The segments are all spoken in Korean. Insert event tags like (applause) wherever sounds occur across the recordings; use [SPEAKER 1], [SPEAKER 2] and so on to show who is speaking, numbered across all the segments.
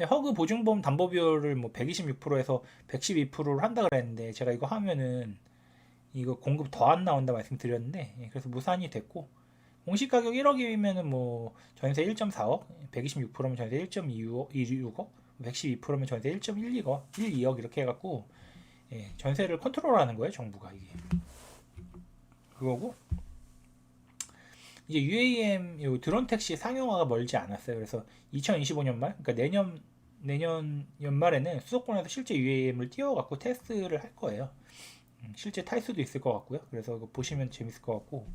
[SPEAKER 1] 근데 허그 보증보험 담보 비율을 뭐 126%에서 112%를 한다 그랬는데 제가 이거 하면은 이거 공급 더 안 나온다 말씀드렸는데 예, 그래서 무산이 됐고 공시 가격 1억이면은 뭐 전세 1.4억, 126%면 전세 1.26억, 112%면 전세 1.12억, 12억 이렇게 해갖고 예, 전세를 컨트롤하는 거예요 정부가 이게 그거고 이제 UAM 요 드론 택시 상용화가 멀지 않았어요. 그래서 2025년 말, 그러니까 내년 내년 연말에는 수도권에서 실제 UAM을 띄워갖고 테스트를 할 거예요. 음, 실제 탈 수도 있을 것 같고요. 그래서 이거 보시면 재밌을 것 같고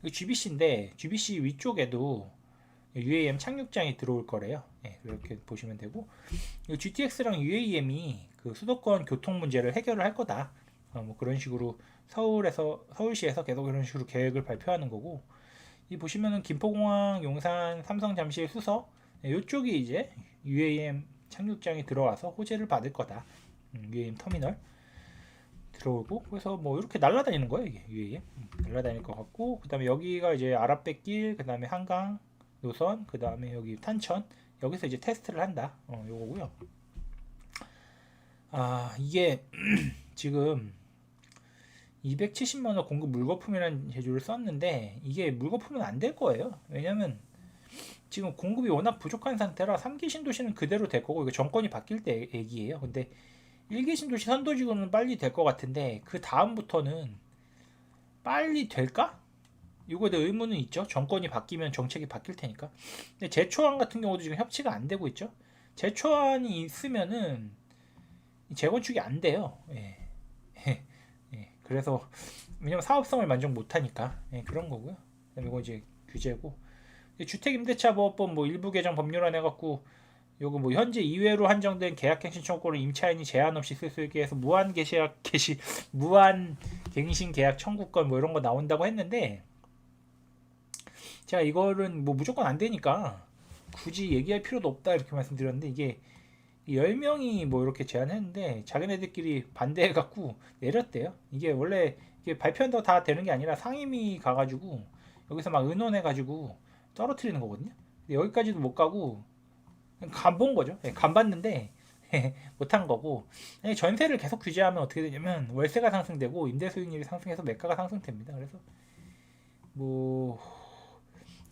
[SPEAKER 1] 이거 GBC인데 GBC 위쪽에도 UAM 착륙장이 들어올 거래요. 예, 그렇게 보시면 되고 이 GTX랑 UAM이 그 수도권 교통 문제를 해결을 할 거다. 어, 뭐 그런 식으로 서울에서 서울시에서 계속 이런 식으로 계획을 발표하는 거고 이 보시면은 김포공항, 용산, 삼성 잠실, 수서 이쪽이 이제 UAM 착륙장이 들어와서 호재를 받을 거다. 음, UAM 터미널 들어오고 그래서 뭐 이렇게 날아다니는 거예요 이게 UAM 음, 날아다닐 것 같고 그 다음에 여기가 이제 아랍백길 그 다음에 한강 노선 그 다음에 여기 탄천 여기서 이제 테스트를 한다. 어, 요거고요. 아 이게 (clears throat) 지금 270만 원 공급 물거품이라는 제조를 썼는데 이게 물거품은 안 될 거예요. 왜냐면 지금 공급이 워낙 부족한 상태라 3기 신도시는 그대로 될 거고 이거 정권이 바뀔 때 얘기예요. 근데 1기 신도시 선도지구는 빨리 될 것 같은데 그 다음부터는 빨리 될까? 이거에 대해 의문은 있죠. 정권이 바뀌면 정책이 바뀔 테니까. 근데 제초안 같은 경우도 지금 협치가 안 되고 있죠. 제초안이 있으면은 재건축이 안 돼요. 예. 예. 그래서 왜냐면 사업성을 만족 못 하니까 예, 그런 거고요. 이거 이제 규제고 주택임대차보호법 뭐 일부 개정 법률안 해갖고 요거 뭐 현재 이외로 한정된 계약갱신 청구권을 임차인이 제한 없이 쓸 수 있게 해서 무한 계약 개시 (laughs) 무한 갱신 계약 청구권 뭐 이런 거 나온다고 했는데 제가 이거는 뭐 무조건 안 되니까 굳이 얘기할 필요도 없다 이렇게 말씀드렸는데 이게 10명이 뭐 이렇게 제안했는데 자기네들끼리 반대해 갖고 내렸대요. 이게 원래 이게 발표한다고 다 되는 게 아니라 상임위 가 가지고 여기서 막 의논해 가지고 떨어뜨리는 거거든요. 여기까지도 못 가고 간본 거죠. 예, 간 봤는데 (laughs) 못한 거고 예, 전세를 계속 규제하면 어떻게 되냐면 월세가 상승되고 임대 수익률이 상승해서 매가가 상승됩니다. 그래서 뭐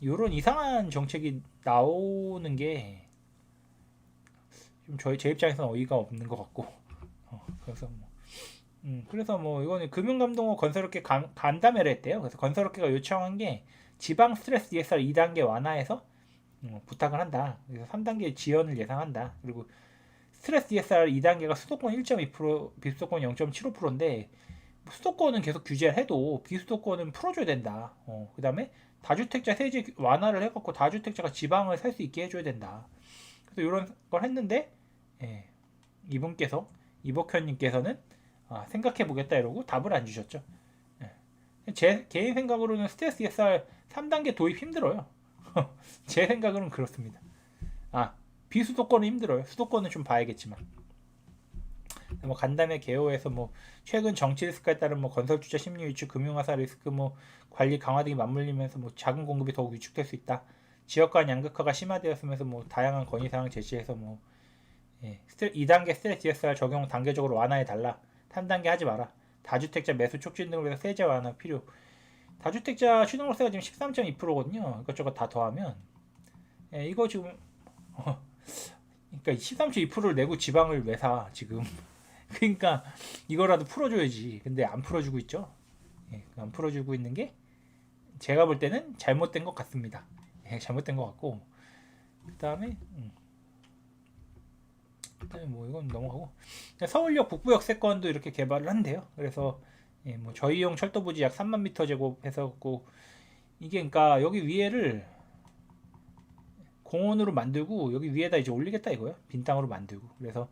[SPEAKER 1] 이런 이상한 정책이 나오는 게 좀 저희 제 입장에서는 어이가 없는 것 같고 어, 그래서 뭐 음, 그래서 뭐 이거는 금융감독원 건설업계 간, 간담회를 했대요. 그래서 건설업계가 요청한 게 지방 스트레스 ESR 2단계 완화해서 음, 부탁을 한다. 그래서 3단계 지연을 예상한다. 그리고 스트레스 ESR 2단계가 수도권 1.2% 비수도권 0.75%인데 수도권은 계속 규제를 해도 비수도권은 풀어줘야 된다. 어, 그 다음에 다주택자 세제 완화를 해갖고 다주택자가 지방을 살 수 있게 해줘야 된다. 그래서 이런 걸 했는데 예, 이분께서 이복현님께서는 아, 생각해 보겠다 이러고 답을 안 주셨죠. 예. 제 개인 생각으로는 스트레스 ESR 3단계 도입 힘들어요. (laughs) 제 생각으로는 그렇습니다. 아 비수도권은 힘들어요. 수도권은 좀 봐야겠지만. 뭐 간담회 개요에서 뭐 최근 정치 리스크에 따른 뭐 건설 투자 심리 위축, 금융화사 리스크, 뭐 관리 강화 등이 맞물리면서 뭐 자금 공급이 더욱 위축될 수 있다. 지역 간 양극화가 심화되었으면서 뭐 다양한 건의 사항 제시해서 뭐 예, 2단계 스트레스 DSR 적용 단계적으로 완화해 달라. 3단계 하지 마라. 다주택자 매수 촉진 등으로 해서 세제 완화 필요. 다주택자 취등록세가 지금 13.2%거든요. 이것저것 다 더하면 예, 이거 지금 어, 그러니까 13.2%를 내고 지방을 왜 사 지금 (laughs) 그러니까 이거라도 풀어줘야지. 근데 안 풀어주고 있죠. 예, 안 풀어주고 있는 게 제가 볼 때는 잘못된 것 같습니다. 예, 잘못된 것 같고 그 다음에 음. 그다음에 뭐 이건 넘어가고 서울역 북부역 세권도 이렇게 개발을 한대요. 그래서 예, 뭐 저희용 철도 부지 약 3만 미터 제곱해서 고 이게 그러니까 여기 위에를 공원으로 만들고 여기 위에다 이제 올리겠다 이거요. 빈 땅으로 만들고 그래서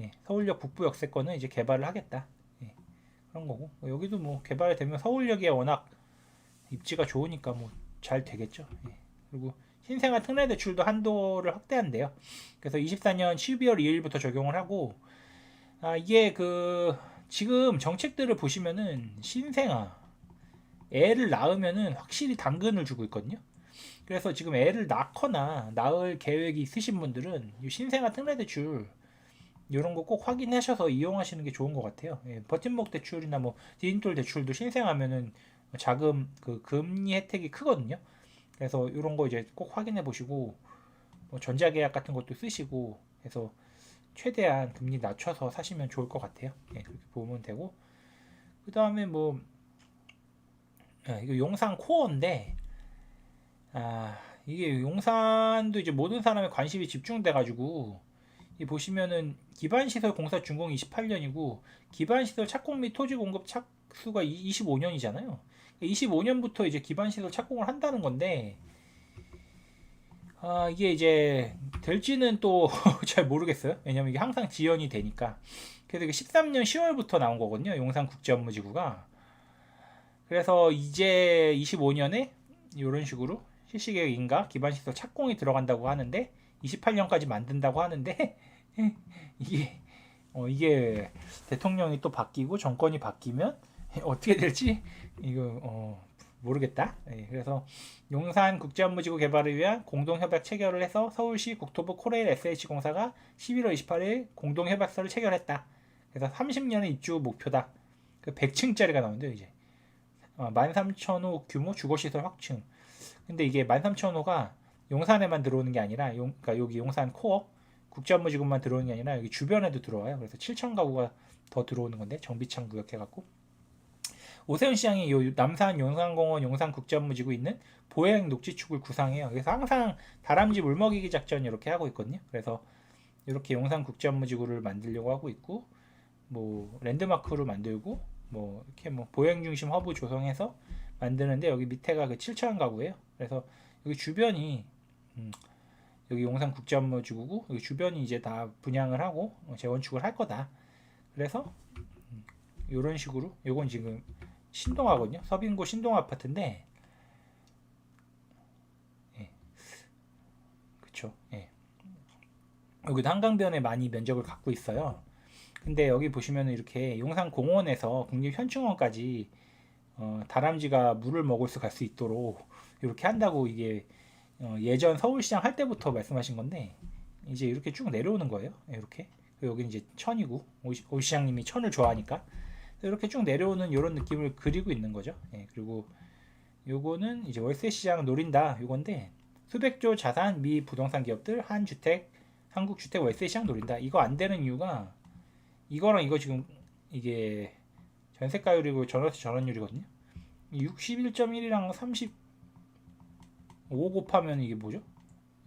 [SPEAKER 1] 예, 서울역 북부역 세권은 이제 개발을 하겠다. 예, 그런 거고 여기도 뭐 개발이 되면 서울역이 워낙 입지가 좋으니까 뭐 잘 되겠죠. 예. 그리고 신생아 특례 대출도 한도를 확대한대요. 그래서 24년 12월 2일부터 적용을 하고 아, 이게 그 지금 정책들을 보시면은 신생아 애를 낳으면은 확실히 당근을 주고 있거든요. 그래서 지금 애를 낳거나 낳을 계획이 있으신 분들은 이 신생아 특례대출 이런 거 꼭 확인하셔서 이용하시는 게 좋은 것 같아요. 예, 버팀목 대출이나 뭐 디딤돌 대출도 신생하면은 자금 그 금리 혜택이 크거든요. 그래서 이런 거 이제 꼭 확인해 보시고 뭐 전자계약 같은 것도 쓰시고 해서 최대한 금리 낮춰서 사시면 좋을 것 같아요. 예, 그렇게 보면 되고 그 다음에 뭐 아, 이거 용산 코어인데 아 이게 용산도 이제 모든 사람의 관심이 집중돼 가지고 이 보시면은 기반시설 공사 준공 28년이고 기반시설 착공 및 토지 공급 착수가 25년이잖아요. 25년부터 이제 기반 시설 착공을 한다는 건데 아 이게 이제 될지는 또 (laughs) 잘 모르겠어요. 왜냐면 이게 항상 지연이 되니까. 그래서 이게 13년 10월부터 나온 거거든요. 용산 국제 업무지구가. 그래서 이제 25년에 이런 식으로 실시 계획인가 기반 시설 착공이 들어간다고 하는데 28년까지 만든다고 하는데 (laughs) 이게 어, 이게 대통령이 또 바뀌고 정권이 바뀌면 (laughs) 어떻게 될지 이거 어, 모르겠다. 예, 그래서 용산 국제업무지구 개발을 위한 공동협약 체결을 해서 서울시 국토부 코레일 SH공사가 11월 28일 공동협약서를 체결했다. 그래서 30년의 입주 목표다. 그 100층짜리가 나오는데요, 이제. 어, 13,000호 규모 주거시설 확충. 근데 이게 13,000호가 용산에만 들어오는 게 아니라 용, 그러니까 여기 용산 코어 국제업무지구만 들어오는 게 아니라 여기 주변에도 들어와요. 그래서 7천 가구가 더 들어오는 건데 정비창 구역 해갖고 오세훈 시장이 요 남산 용산공원 용산국제업무 지구 있는 보행 녹지축을 구상해요. 그래서 항상 다람쥐 물먹이기 작전 이렇게 하고 있거든요. 그래서 이렇게 용산국제업무 지구를 만들려고 하고 있고 뭐 랜드마크로 만들고 뭐 이렇게 뭐 보행 중심 허브 조성해서 만드는데 여기 밑에가 그 7천 가구예요. 그래서 여기 주변이 음, 여기 용산 국제업무 지구고 여기 주변이 이제 다 분양을 하고 재건축을 할 거다. 그래서 음, 이런 식으로 요건 지금 신동하거든요. 서빙고 신동 아파트인데 예. 그쵸 예. 여기도 한강변에 많이 면적을 갖고 있어요. 근데 여기 보시면 이렇게 용산 공원에서 국립 현충원까지 어, 다람쥐가 물을 먹을 수 갈 수 있도록 이렇게 한다고 이게 어, 예전 서울시장 할 때부터 말씀하신 건데 이제 이렇게 쭉 내려오는 거예요. 이렇게 여기 이제 천이고 오 시장님이 천을 좋아하니까 이렇게 쭉 내려오는 이런 느낌을 그리고 있는 거죠. 예, 그리고 요거는 이제 월세 시장 노린다 요건데 수백조 자산 미 부동산 기업들 한 주택 한국 주택 월세 시장 노린다. 이거 안 되는 이유가 이거랑 이거 지금 이게 전세가율이고 전월세 전원율이거든요. 61.1이랑 35 곱하면 이게 뭐죠?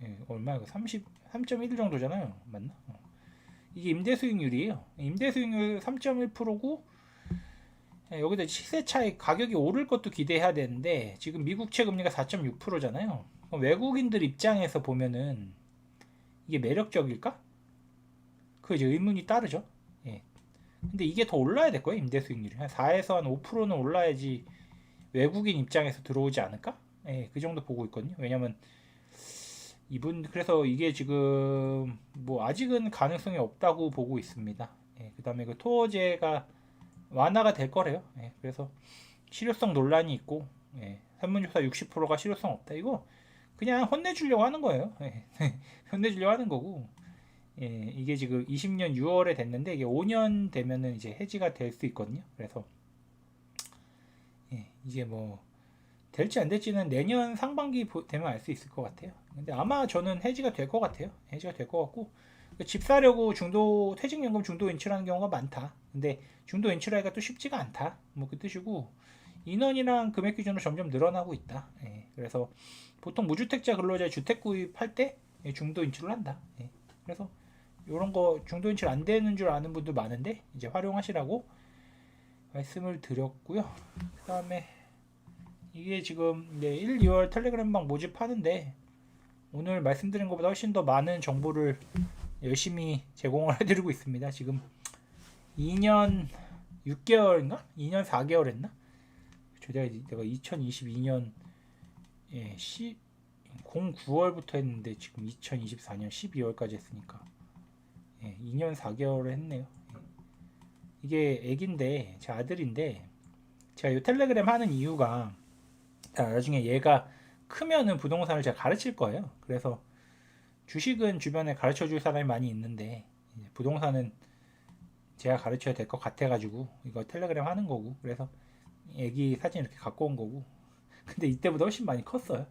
[SPEAKER 1] 예, 얼마야? 30 3.1 정도잖아요. 맞나? 어. 이게 임대 수익률이에요. 임대 수익률 3.1%고 예, 여기다 시세 차익 가격이 오를 것도 기대해야 되는데 지금 미국 채 금리가 4.6%잖아요. 외국인들 입장에서 보면은 이게 매력적일까? 그 이제 의문이 따르죠. 예. 근데 이게 더 올라야 될 거예요. 임대 수익률이 한 4에서 한 5%는 올라야지 외국인 입장에서 들어오지 않을까? 예, 그 정도 보고 있거든요. 왜냐면 이분 그래서 이게 지금 뭐 아직은 가능성이 없다고 보고 있습니다. 예, 그다음에 그 토어제가 완화가 될 거래요. 예, 그래서 실효성 논란이 있고 예, 설문조사 60%가 실효성 없다. 이거 그냥 혼내주려고 하는 거예요. 예, (laughs) 혼내주려고 하는 거고 예, 이게 지금 20년 6월에 됐는데 이게 5년 되면은 이제 해지가 될 수 있거든요. 그래서 예, 이게 뭐 될지 안 될지는 내년 상반기 되면 알 수 있을 것 같아요. 근데 아마 저는 해지가 될 것 같아요. 해지가 될 것 같고 집 사려고 중도 퇴직연금 중도 인출하는 경우가 많다. 근데 중도 인출하기가 또 쉽지가 않다. 뭐 그 뜻이고 인원이랑 금액 기준으로 점점 늘어나고 있다. 예, 그래서 보통 무주택자 근로자 주택 구입할 때 예, 중도 인출을 한다. 예, 그래서 이런 거 중도 인출 안 되는 줄 아는 분들 많은데 이제 활용하시라고 말씀을 드렸고요. 그 다음에 이게 지금 네, 1, 2월 텔레그램방 모집하는데 오늘 말씀드린 것보다 훨씬 더 많은 정보를 열심히 제공을 (laughs) 해드리고 있습니다. 지금 2년 6개월인가? 2년 4개월 했나? 내가, 내가 2022년 예, 10, 09월부터 했는데 지금 2024년 12월까지 했으니까 예, 2년 4개월을 했네요. 예. 이게 애긴데 제 아들인데 제가 이 텔레그램 하는 이유가 나중에 얘가 크면은 부동산을 제가 가르칠 거예요. 그래서 주식은 주변에 가르쳐 줄 사람이 많이 있는데 부동산은 제가 가르쳐야 될 것 같아가지고 이거 텔레그램 하는 거고 그래서 애기 사진 이렇게 갖고 온 거고 근데 이때보다 훨씬 많이 컸어요.